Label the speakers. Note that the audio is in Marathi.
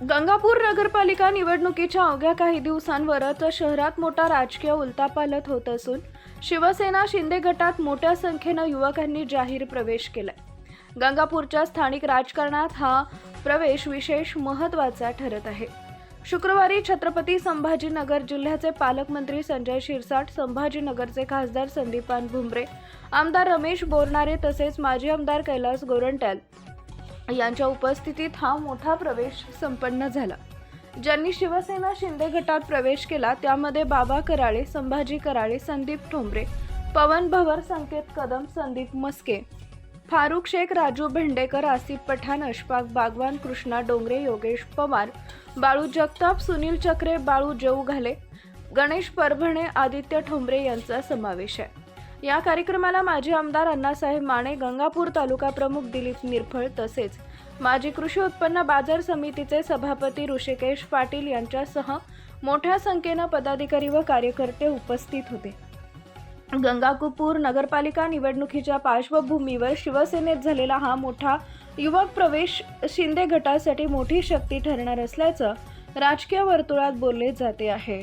Speaker 1: गंगापूर नगरपालिका निवडणुकीच्या अवघ्या काही दिवसांवरच शहरात मोठा राजकीय उलतापालत होत असून शिवसेना शिंदे गटात मोठ्या संख्येनं युवकांनी जाहीर प्रवेश केलाय. गंगापूरच्या स्थानिक राजकारणात हा प्रवेश विशेष महत्त्वाचा ठरत आहे. शुक्रवारी छत्रपती संभाजीनगर जिल्ह्याचे पालकमंत्री संजय शिरसाट संभाजीनगरचे खासदार संदीपान भुमरे आमदार रमेश बोरनारे तसेच माजी आमदार कैलास गोरंट्याल यांच्या उपस्थितीत हा मोठा प्रवेश संपन्न झाला. ज्यांनी शिवसेना शिंदे गटात प्रवेश केला त्यामध्ये बाबा कराळे संभाजी कराळे संदीप ठोंबरे पवन भवर संकेत कदम संदीप मस्के फारुख शेख राजू भेंडेकर आसिफ पठाण अशफाक बागवान कृष्णा डोंगरे योगेश पवार बाळू जगताप सुनील चक्रे बाळू जेऊ घाले गणेश परभणे आदित्य ठोंबरे यांचा समावेश आहे. या कार्यक्रमाला माजी आमदार अण्णासाहेब माने गंगापूर तालुका प्रमुख दिलीप निरफळ तसेच माजी कृषी उत्पन्न बाजार समितीचे सभापती ऋषिकेश पाटील यांच्यासह मोठ्या संख्येनं पदाधिकारी व कार्यकर्ते उपस्थित होते. गंगापूर नगरपालिका निवडणुकीच्या पार्श्वभूमीवर शिवसेनेत झालेला हा मोठा युवक प्रवेश शिंदे गटासाठी मोठी शक्ती ठरणार असल्याचं राजकीय वर्तुळात बोलले जाते आहे.